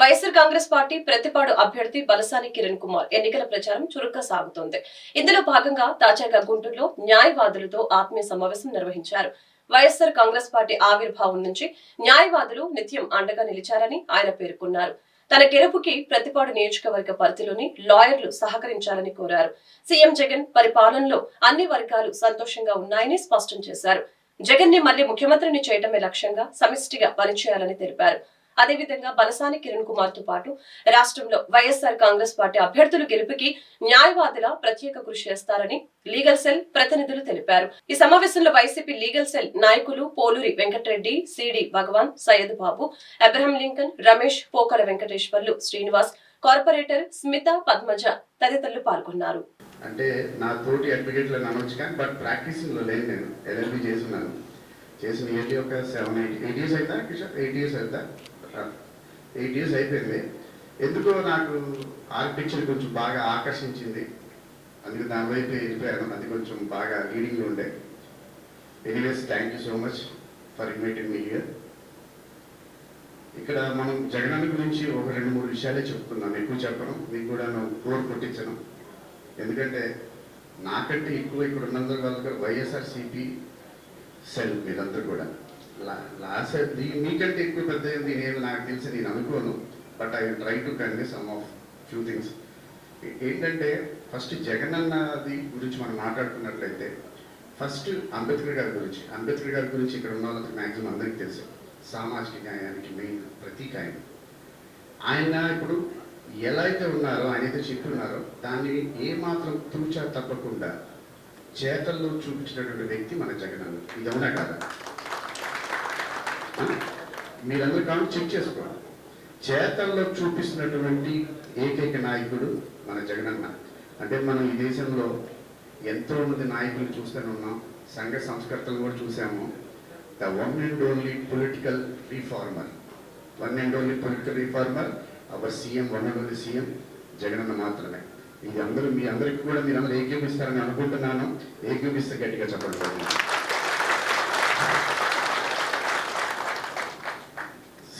YSR Congress party Prathipadu అభ్యర్థి బలసాని కిరణ్ కుమార్. ఎన్నికల ప్రచారం చురుగ్గా సాగుతోంది. ఇందులో భాగంగా తాజాగా గుంటూరులో న్యాయవాదులతో ఆత్మీయ సమావేశం నిర్వహించారు. వైఎస్ఆర్ కాంగ్రెస్ పార్టీ ఆవిర్భావం నుంచి న్యాయవాదులు నిత్యం అండగా నిలిచారని ఆయన పేర్కొన్నారు. తన గెలుపుకి ప్రతిపాడు నియోజకవర్గ పరిధిలోని లాయర్లు సహకరించాలని కోరారు. సీఎం జగన్ పరిపాలనలో అన్ని వర్గాలు సంతోషంగా ఉన్నాయని స్పష్టం చేశారు. జగన్ని మళ్ళీ ముఖ్యమంత్రిని చేయటమే లక్ష్యంగా సమిష్టిగా పనిచేయాలని తెలిపారు. అదేవిధంగా బలసాని కిరణ్ కుమార్తో పాటు రాష్ట్రంలో వైఎస్ఆర్ కాంగ్రెస్ పార్టీ అభ్యర్థులు గెలుపుకి న్యాయవాదుల ప్రత్యేక కృషి చేస్తారని లీగల్ సెల్ ప్రతినిధులు తెలిపారు. ఈ సమావేశంలో వైసీపీ లీగల్ సెల్ నాయకులు Poluri Venkata Reddy C D Bhagavan Syed Babu Abraham Lincoln Ramesh Pokala Venkateswarlu Srinivas corporator Smitha Padmaja తదితరులు పాల్గొన్నారు. అంటే నా తోటి అడ్వకేట్లను అనొచ్చు కానీ బట్ ప్రాక్టీసింగ్లో లేను నేను. ఎల్ఎల్బి చేస్తున్నాను. చేసిన ఏటీ ఒక సెవెన్ ఎయిట్ ఎయిట్ ఇయర్స్ అవుతా కిషోర్? ఎయిట్ ఇయర్స్ అవుతా ఎయిట్ ఇయర్స్ అయిపోయింది. ఎందుకో నాకు ఆర్కిటెక్చర్ కొంచెం బాగా ఆకర్షించింది. అందుకే దాని వైపు వెళ్ళిపోయాను. అది కొంచెం బాగా రీడింగ్లో ఉండే. Anyways thank you so much for inviting me here ఇక్కడ మనం జగనన్న గురించి ఒక రెండు మూడు విషయాలే చెప్పుకున్నాను ఎక్కువ చెప్పను. మీకు కూడా నేను కోర్ కొట్టించను. ఎందుకంటే నాకంటే ఎక్కువ ఇక్కడ ఉన్నందుకు వాళ్ళకి వైఎస్ఆర్సీపీ సెల్ మీరందరూ కూడా. లాస్ట్ మీకంటే ఎక్కువ పెద్ద నేను నాకు తెలిసి నేను అనుకోను. But I try to convey some of few things ఏంటంటే ఫస్ట్ జగన్ అన్నది గురించి మనం మాట్లాడుకున్నట్లయితే ఫస్ట్ అంబేద్కర్ గారి గురించి అంబేద్కర్ గారి గురించి ఇక్కడ ఉన్న వాళ్ళకి మ్యాక్సిమం అందరికీ తెలుసు. సామాజిక న్యాయానికి మెయిన్ ప్రతీక ఆయన. ఆయన ఇప్పుడు ఎలా అయితే ఉన్నారో ఆయన అయితే చెప్పున్నారో దాన్ని ఏమాత్రం తూచా తప్పకుండా చేతల్లో చూపించినటువంటి వ్యక్తి మన జగన్ అన్న. ఇది అవునా మీరందరూ కాబట్టి చెక్ చేసుకోండి చేతల్లో చూపిస్తున్నటువంటి ఏకైక నాయకుడు మన జగనన్న. అంటే మనం ఈ దేశంలో ఎంతో మంది నాయకులు చూస్తూనే ఉన్నాం. సంఘ సంస్కర్తలు కూడా చూసాము. The one and only political reformer one and only political reformer our CM one and only CM Jagananna మాత్రమే. ఇది అందరూ మీ అందరికీ కూడా మీరు అందరూ ఏకీపిస్తారని అనుకుంటున్నాను. ఏకీపిస్తే గట్టిగా చెప్పండి.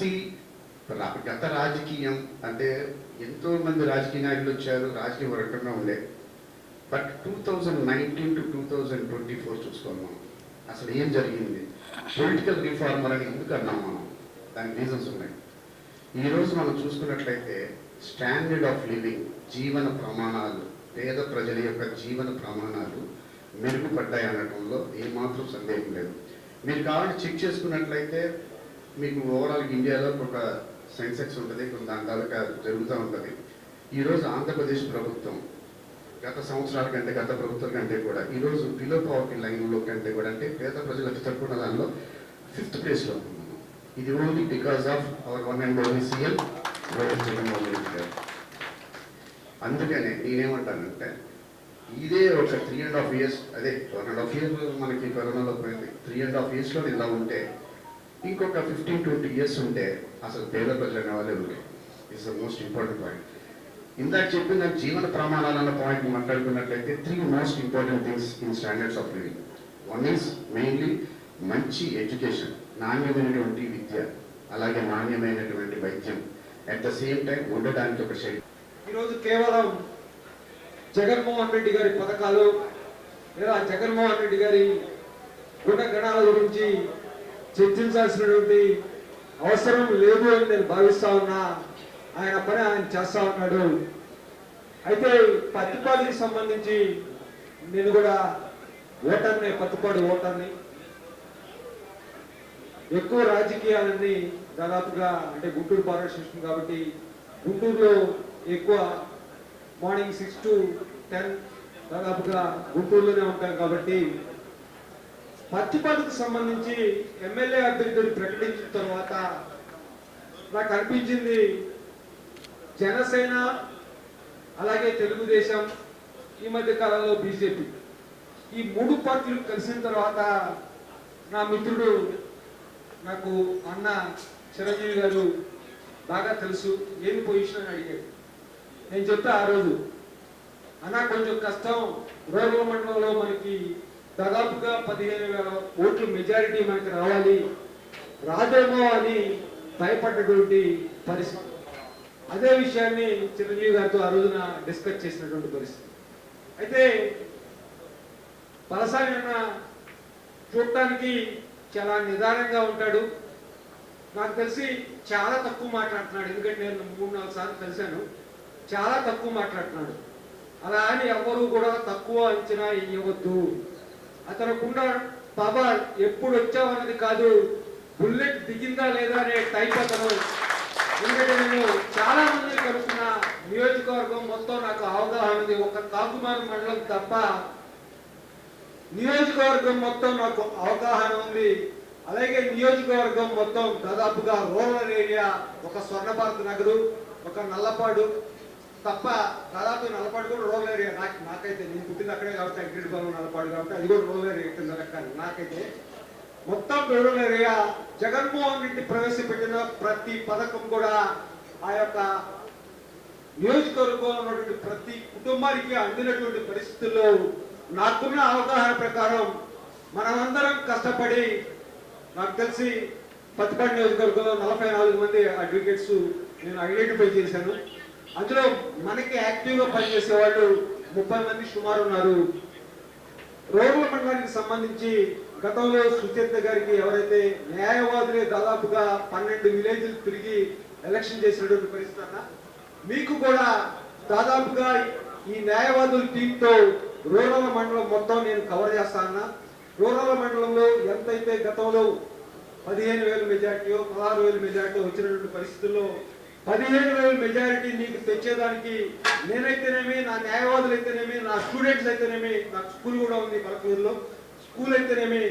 సి గత రాజకీయం అంటే ఎంతో మంది రాజకీయ నాయకులు వచ్చారు రాజకీయం ఒక రకంగా ఉండే. But two thousand nineteen to two thousand twenty four చూసుకోవాలి మనం. అసలు ఏం జరిగింది? పొలిటికల్ రిఫార్మర్ అని ఎందుకు అన్నాం మనం? దానికి రీజన్స్ ఉన్నాయి. ఈరోజు మనం చూసుకున్నట్లయితే స్టాండర్డ్ ఆఫ్ లివింగ్ జీవన ప్రమాణాలు పేద ప్రజల యొక్క జీవన ప్రమాణాలు మెరుగుపడ్డాయి అనడంలో ఏమాత్రం సందేహం లేదు. మీరు కావాలంటే చెక్ చేసుకున్నట్లయితే మీకు ఓవరాల్ ఇండియాలో ఒక సెన్సెక్స్ ఉంటుంది కొన్ని దాని తాలూకా జరుగుతూ ఉంటుంది. ఈరోజు ఆంధ్రప్రదేశ్ ప్రభుత్వం గత సంవత్సరాల కంటే గత ప్రభుత్వం కంటే కూడా ఈరోజు బిలో పవర్టీ లైన్లో కంటే కూడా అంటే పేద ప్రజలకు తక్కువ దానిలో ఫిఫ్త్ ప్లేస్లో ఉన్నాము ఇది only because of our one and only CM Y S Jaganmohan Reddy గారు అందుకనే నేనేమంటానంటే ఇదే ఒక త్రీ అండ్ హాఫ్ ఇయర్స్ అదే వన్ అండ్ హాఫ్ ఇయర్స్ మనకి కరోనాలో పోయింది. త్రీ అండ్ హాఫ్ ఇయర్స్లో ఇలా ఉంటే ఇంకొక ఫిఫ్టీన్ ట్వంటీ ఇయర్స్ ఉంటే అసలు పేద ప్రజలు అనే వాళ్ళే it's the most important point ఇందాక చెప్పిన జీవన ప్రమాణాలు అన్న point మాట్లాడుకున్నట్లయితే three most important things in standards of living one is mainly మంచి ఎడ్యుకేషన్ నాణ్యమైనటువంటి విద్య అలాగే నాణ్యమైనటువంటి వైద్యం. అట్ ద సేమ్ టైం ఉండడానికి ఒక శైలి. ఈరోజు కేవలం జగన్మోహన్ రెడ్డి గారి పథకాలు లేదా జగన్మోహన్ రెడ్డి గారి గుణగణాల గురించి చర్చించాల్సినటువంటి అవసరం లేదు అని నేను భావిస్తా ఉన్నా. ఆయన పని ఆయన చేస్తా ఉన్నాడు. అయితే పత్తిపాడికి సంబంధించి నేను కూడా ఓటర్ని పత్తిపాడు ఓటర్ని ఎక్కువ రాజకీయాలన్నీ దాదాపుగా అంటే గుంటూరు పార్లమెంట్ కాబట్టి గుంటూరులో ఎక్కువ మార్నింగ్ సిక్స్ టు టెన్ దాదాపుగా గుంటూరులోనే ఉంటాం కాబట్టి పత్తిపాటికి సంబంధించి ఎమ్మెల్యే అభ్యర్థులు ప్రకటించిన తర్వాత నాకు అనిపించింది జనసేన అలాగే తెలుగుదేశం ఈ మధ్య కాలంలో బీజేపీ. ఈ మూడు పార్టీలు కలిసిన తర్వాత నా మిత్రుడు నాకు అన్న చిరంజీవి గారు బాగా తెలుసు ఏమి పొజిషన్ అని అడిగాడు నేను చెప్తా ఆ రోజు అన్న కొంచెం కష్టం రూరల్ మండలంలో మనకి దాదాపుగా పదిహేను వేల ఓట్లు మెజారిటీ మనకి రావాలి. రాదేమో అని భయపడ్డటువంటి పరిస్థితి. అదే విషయాన్ని చిరంజీవి గారితో ఆ రోజున డిస్కస్ చేసినటువంటి పరిస్థితి. అయితే పలసాని అన్న చూడటానికి చాలా నిదానంగా ఉంటాడు. నాకు తెలిసి చాలా తక్కువ మాట్లాడుతున్నాడు. ఎందుకంటే నేను మూడు నాలుగు సార్లు కలిశాను. చాలా తక్కువ మాట్లాడుతున్నాడు. అలా అని ఎవరు కూడా తక్కువ అంచనా ఇవ్వద్దు అతనుకున్న పవర్ ఎప్పుడు వచ్చామన్నది కాదు బుల్లెట్ దిగిందా లేదా అనే టైప్ అతను. ఎందుకంటే నేను చాలా మంది కనుక్కున్న నియోజకవర్గం మొత్తం నాకు అవగాహన ఉంది. ఒక కాకుమారు మండలం తప్ప నియోజకవర్గం మొత్తం నాకు అవగాహన ఉంది. అలాగే నియోజకవర్గం మొత్తం దాదాపుగా రూరల్ ఏరియా ఒక స్వర్ణ భారత్ నగరు ఒక నల్లపాడు తప్ప దాదాపు నల్లపాడు కూడా రూరల్ ఏరియా నాకు నాకైతే నేను పుట్టింది అక్కడే కాబట్టి అగ్రిడిపాలెం నలపాడు కాబట్టి అది కూడా రూరల్ ఏరియా కింద లెక్క నాకైతే మొత్తం రూరల్ ఏరియా జగన్మోహన్ రెడ్డి ప్రవేశపెట్టిన ప్రతి పథకం కూడా ఆ యొక్క నియోజకవర్గంలో ఉన్నటువంటి ప్రతి కుటుంబానికి అందినటువంటి పరిస్థితుల్లో నాకున్న అవగాహన ప్రకారం మనమందరం కష్టపడి నాకు తెలిసి పత్తిపాడు నియోజకవర్గంలో నలభై నాలుగు మంది అడ్వకేట్స్ నేను ఐడెంటిఫై చేశాను. అందులో మనకి యాక్టివ్గా పనిచేసే వాళ్ళు ముప్పై మంది సుమారు ఉన్నారు. రోడ్ల మండలానికి సంబంధించి గతంలో సుచేత గారికి ఎవరైతే న్యాయవాదులే దాదాపుగా పన్నెండు విలేజ్లు తిరిగి ఎలక్షన్ చేసినటువంటి పరిస్థితి అన్న మీకు కూడా దాదాపుగా ఈ న్యాయవాదుల టీంతో రూరల్ మండలం మొత్తం నేను కవర్ చేస్తానన్నా రూరల్ మండలంలో ఎంతైతే గతంలో పదిహేను వేల మెజార్టీయో పదహారు వేల మెజార్టీ వచ్చినటువంటి పరిస్థితుల్లో పదిహేను వేల మెజారిటీ నీకు తెచ్చేదానికి నేనైతేనేమి నా న్యాయవాదులు అయితేనేమి నా స్టూడెంట్స్ అయితేనేమి నాకు స్కూల్ కూడా ఉంది పలకూరులో స్కూల్ అయితేనేమి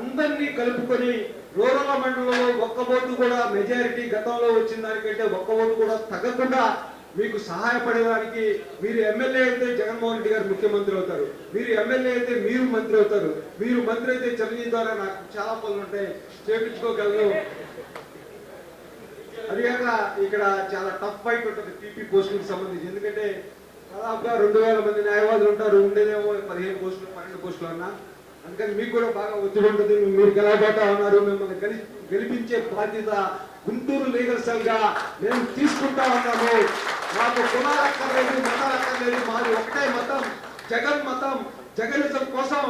అందరినీ కలుపుకొని రూరల్ మండలంలో ఒక్క ఓటు కూడా మెజారిటీ గతంలో వచ్చిన దానికంటే ఒక్క ఓటు కూడా తగ్గకుండా మీకు సహాయపడేదానికి మీరు ఎమ్మెల్యే అయితే జగన్మోహన్ రెడ్డి గారు ముఖ్యమంత్రి అవుతారు. మీరు ఎమ్మెల్యే అయితే మీరు మంత్రి అవుతారు. మీరు మంత్రి అయితే చిరంజీవి ద్వారా నాకు చాలా పనులు ఉంటాయి. చేపించుకోగలను. అదిగాక ఇక్కడ చాలా టఫ్ ఫైట్ ఉంటుంది టీపీ పోస్టులకు సంబంధించి. ఎందుకంటే దాదాపుగా రెండు వేల మంది న్యాయవాదులు ఉంటారు ఉండేదేమో పదిహేను పోస్టులు పన్నెండు పోస్టులు అన్నా. అందుకని మీకు కూడా బాగా ఒత్తిడి ఉంటుంది. మీరు గెలవబోతా ఉన్నారు? మిమ్మల్ని గెలి గెలిపించే బాధ్యత గుంటూరు లీగల్ సెల్గా మేము తీసుకుంటా ఉన్నాము. మాకు కులాలు అక్కర్లేదు మతాలు అక్కర్లేదు మాది ఒకటే మతం జగన్ మతం జగనిజం కోసం.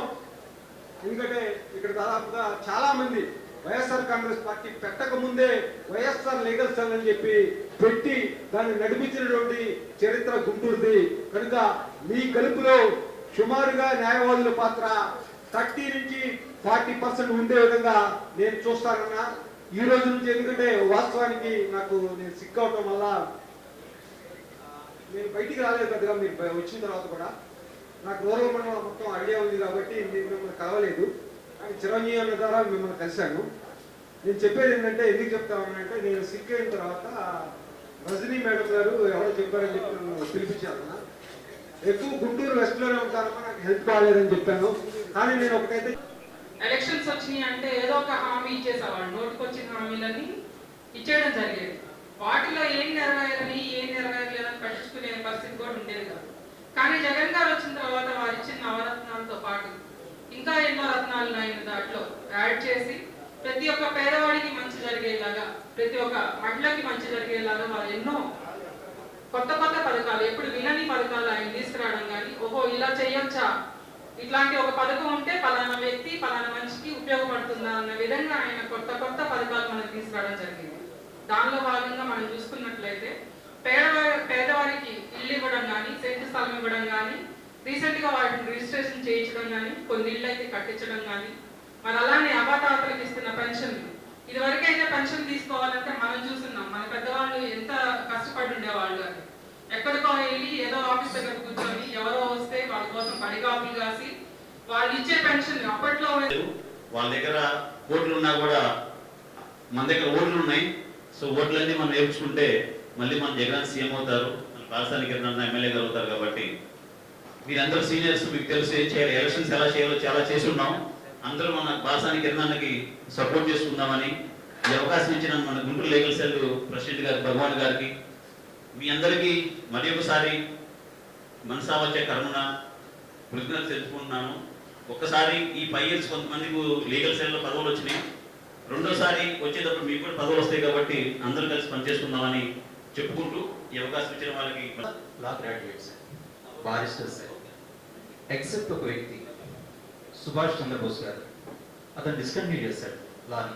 ఎందుకంటే ఇక్కడ దాదాపుగా చాలా మంది వైఎస్ఆర్ కాంగ్రెస్ పార్టీ పెట్టక ముందే వైఎస్ఆర్ లీగల్ సెల్ అని చెప్పి పెట్టి దాన్ని నడిపించినటువంటి చరిత్ర గుంటూరుది. కనుక మీ కలుపులో సుమారుగా న్యాయవాదుల పాత్ర థర్టీ నుంచి ఫార్టీ పర్సెంట్ ఉండే విధంగా నేను చూస్తానన్నా. ఈ రోజు నుంచి ఎందుకంటే వాస్తవానికి నాకు నేను సిక్ అవటం వల్ల నేను బయటికి రాలేదు పెద్దగా మీరు వచ్చిన తర్వాత కూడా. నాకు రూరల్ మండలం మొత్తం ఐడియా ఉంది కాబట్టి నేను మిమ్మల్ని కలవలేదు. చిరంజీవి అన్న ద్వారా మిమ్మల్ని కలిశాను. నేను చెప్పేది ఏంటంటే ఎందుకు చెప్తా ఉన్నానంటే నేను సిక్ అయిన తర్వాత రజనీ మేడం గారు ఎవరో చెప్పారని చెప్పి నన్ను పిలిపించారు ఎక్కువ గుంటూరు వెస్ట్లోనే ఉంటానమ్మా నాకు హెల్ప్ కాలేదని చెప్పాను. కానీ నేను ఒకటైతే ఎలక్షన్స్ వచ్చినాయి అంటే ఏదో ఒక హామీ ఇచ్చేసేవాళ్ళు నోటికి వచ్చిన హామీలన్నీ ఇచ్చేయడం జరిగేది. వాటిలో ఏం నెరవేరని ఏం నెరవేరలేదని పట్టించుకునే పరిస్థితి కూడా ఉండేది కాదు. కానీ జగన్ గారు వచ్చిన తర్వాత వారు ఇచ్చిన నవరత్నాలతో పాటు ఇంకా ఎన్నో రత్నాలను ఆయన దాంట్లో. యాడ్ చేసి ప్రతి ఒక్క పేదవాడికి మంచి జరిగేలాగా ప్రతి ఒక్క మహిళకి మంచి జరిగేలాగా వారు ఎన్నో కొత్త కొత్త పథకాలు ఎప్పుడు వినని పథకాలు ఆయన తీసుకురావడం కానీ ఓహో ఇలా చేయొచ్చా? ఇట్లాంటి ఒక పథకం ఉంటే పలానా వ్యక్తి పలానా మనిషికి ఉపయోగపడుతుందా అన్న విధంగా ఆయన కొత్త కొత్త పథకాలు మనకు తీసుకురావడం జరిగింది. దానిలో భాగంగా మనం చూసుకున్నట్లయితే పేదవారి పేదవారికి ఇల్లు ఇవ్వడం కానీ సెంటు స్థలం ఇవ్వడం కానీ రీసెంట్గా వాటిని రిజిస్ట్రేషన్ చేయించడం కానీ కొన్ని ఇళ్ళు అయితే కట్టించడం కానీ మరి అలానే అవాతాతలకు ఇస్తున్న పెన్షన్ ఇది వరకైతే పెన్షన్ తీసుకోవాలంటే మనం చూస్తున్నాం మన పెద్దవాళ్ళు ఎంత కష్టపడి ఉండేవాళ్ళు అని. ఎక్కడికో వెళ్ళి ఏదో ఆఫీస్ దగ్గర కూర్చొని ఎవరో వస్తే వాళ్ళ కోసం పడిగాపులు కాసి వాళ్ళు ఇచ్చే పెన్షన్ అప్పట్లో వాళ్ళ దగ్గర ఓట్లు ఉన్నా కూడా మన దగ్గర ఓట్లు ఉన్నాయి. సో ఓట్లన్నీ మనం నేర్చుకుంటే మళ్ళీ మన జగన్ సీఎం అవుతారు రాష్ట్రానికి రాజధానికి ఎమ్మెల్యే గారు అవుతారు కాబట్టి మీరందరూ సీనియర్స్ మీకు తెలుసు ఏం చేయాలి ఎలక్షన్స్ ఎలా చేయాలో చాలా చేసి ఉన్నాం. అందరూ మన బాసానికి ఎన్నానికి సపోర్ట్ చేసుకుందామని ఈ అవకాశం ఇచ్చిన మన గుంటూరు లీగల్ సెల్ ప్రెసిడెంట్ గారు భగవాన్ గారికి. మీ అందరికీ మరి ఒకసారి మనసా వచ్చే కరుణ కృతజ్ఞత తెలుసుకుంటున్నాను ఒక్కసారి ఈ ఫైవ్ ఇయర్స్ కొంతమందికి లీగల్ సెల్లో పదవులు వచ్చినాయి. రెండోసారి వచ్చేటప్పుడు మీకు కూడా పదవులు వస్తాయి కాబట్టి అందరూ కలిసి పనిచేసుకుందామని చెప్పుకుంటూ ఈ అవకాశం ఇచ్చిన వాళ్ళకి లా గ్రాడ్యుయేట్స్ బారిస్టర్స్. ఎక్సెప్ట్ ఒక వ్యక్తి సుభాష్ చంద్రబోస్ గారు. అతను డిస్కంటిన్యూ చేశాడు లాని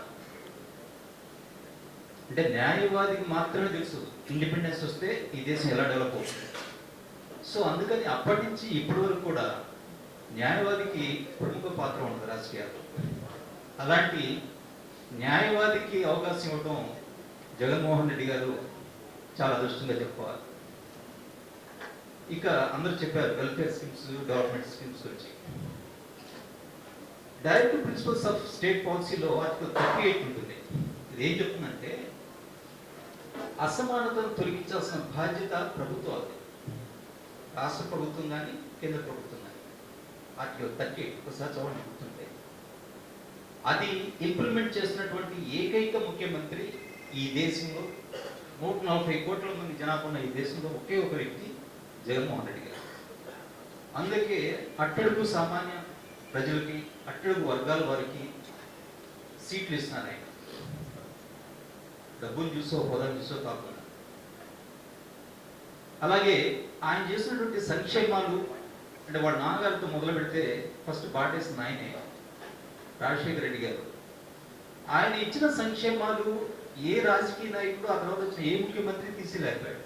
అంటే న్యాయవాదికి మాత్రమే తెలుసు ఇండిపెండెన్స్ వస్తే ఈ దేశం ఎలా డెవలప్ అవుతుంది. సో అందుకని అప్పటి నుంచి ఇప్పటి వరకు కూడా న్యాయవాదికి ప్రముఖ పాత్ర ఉంటుంది రాజకీయాల్లో. అలాంటి న్యాయవాదికి అవకాశం ఇవ్వడం జగన్మోహన్ రెడ్డి గారు చాలా అదృష్టంగా చెప్పుకోవాలి. ఇక అందరూ చెప్పారు వెల్ఫేర్ స్కీమ్స్ గవర్నమెంట్ స్కీమ్స్ గురించి డైరెక్ట్ ప్రిన్సిపల్స్ ఆఫ్ స్టేట్ పాలసీలో ఆర్టికల్ థర్టీ ఎయిట్ ఉంటుంది. ఇది ఏం చెప్తుందంటే అసమానతను తొలగించాల్సిన బాధ్యత ప్రభుత్వాలు రాష్ట్ర ప్రభుత్వం కానీ కేంద్ర ప్రభుత్వం కానీ ఆర్టికల్ థర్టీ ఎయిట్ ఒకసారి చదవండి గుర్తుంటే. అది ఇంప్లిమెంట్ చేసినటువంటి ఏకైక ముఖ్యమంత్రి ఈ దేశంలో. నూట నలభై కోట్ల మంది జనాభా ఉన్న ఈ దేశంలో ఒకే ఒక వ్యక్తి. జగన్మోహన్ రెడ్డి గారు. అందుకే అట్టడుగు సామాన్య ప్రజలకి అట్టడుగు వర్గాల వారికి సీట్లు ఇస్తున్నారు ఆయన. డబ్బులు చూసో హోదాను చూసో కాకుండా. అలాగే ఆయన చేసినటువంటి సంక్షేమాలు అంటే వాళ్ళ నాన్నగారితో మొదలు పెడితే ఫస్ట్ పాటేసిన ఆయనే రాజశేఖర రెడ్డి గారు. ఆయన ఇచ్చిన సంక్షేమాలు ఏ రాజకీయ నాయకుడు ఆ తర్వాత వచ్చిన ఏ ముఖ్యమంత్రి తీసేలేకపోయాడు.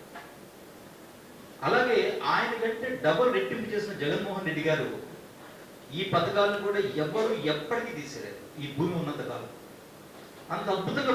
అలాగే ఆయన కంటే డబుల్ రెట్టింపు చేసిన జగన్మోహన్ రెడ్డి గారు ఈ పథకాలను కూడా ఎవ్వరు ఎప్పటికీ తీసేయలేదు. ఈ భూమి ఉన్నంత కాలం. అంత అద్భుతంగా